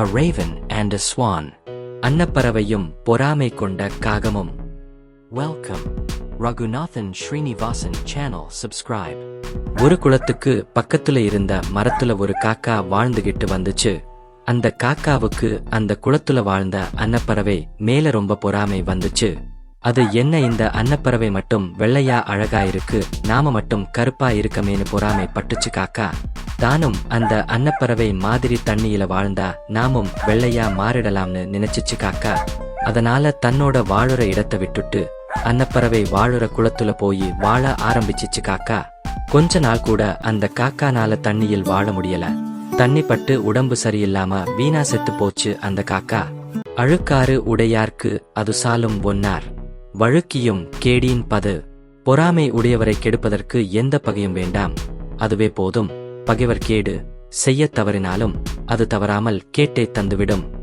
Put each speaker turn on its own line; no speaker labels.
A raven and a swan. அன்னப்பறவையும் பொறாமை கொண்ட காகமும் welcome Raghunathan Srinivasan channel subscribe ஒரு குளத்துக்கு பக்கத்துல இருந்த மரத்துல ஒரு காக்கா வாழ்ந்துகிட்டு வந்துச்சு. அந்த காக்காவுக்கு அந்த குளத்துல வாழ்ந்த அன்னப்பறவை மேல ரொம்ப பொறாமை வந்துச்சு. அது என்ன இந்த அன்னப்பறவை மட்டும் வெள்ளையா அழகா இருக்கு நாம மட்டும் கருப்பா இருக்கமேனு பொறாமை பட்டுச்சு காக்கா. தானும் அந்த அன்னப்பறவை மாதிரி தண்ணியில வாழ்ந்தா நாமும் வெள்ளையா மாறிடலாம்னு நினைச்சுச்சு காக்கா. அதனால தன்னோட வாழுற இடத்தை விட்டுட்டு அன்னப்பறவை வாழுற குளத்துல போய் வாழ ஆரம்பிச்சிச்சு காக்கா. கொஞ்ச நாள் கூட அந்த காக்கானால தண்ணியில் வாழ முடியல. தண்ணி பட்டு உடம்பு சரியில்லாம வீணா செத்து போச்சு அந்த காக்கா. அழுக்காறு உடையார்க்கு அது சாலும் ஒன்னார். வழுக்கியும் கேடியின் பது. பொறாமை உடையவரை கெடுப்பதற்கு எந்த பகையும் வேண்டாம். அதுவே போதும். பகைவர் கேடு செய்யத் தவறினாலும் அது தவறாமல் கேட்டே தந்துவிடும்.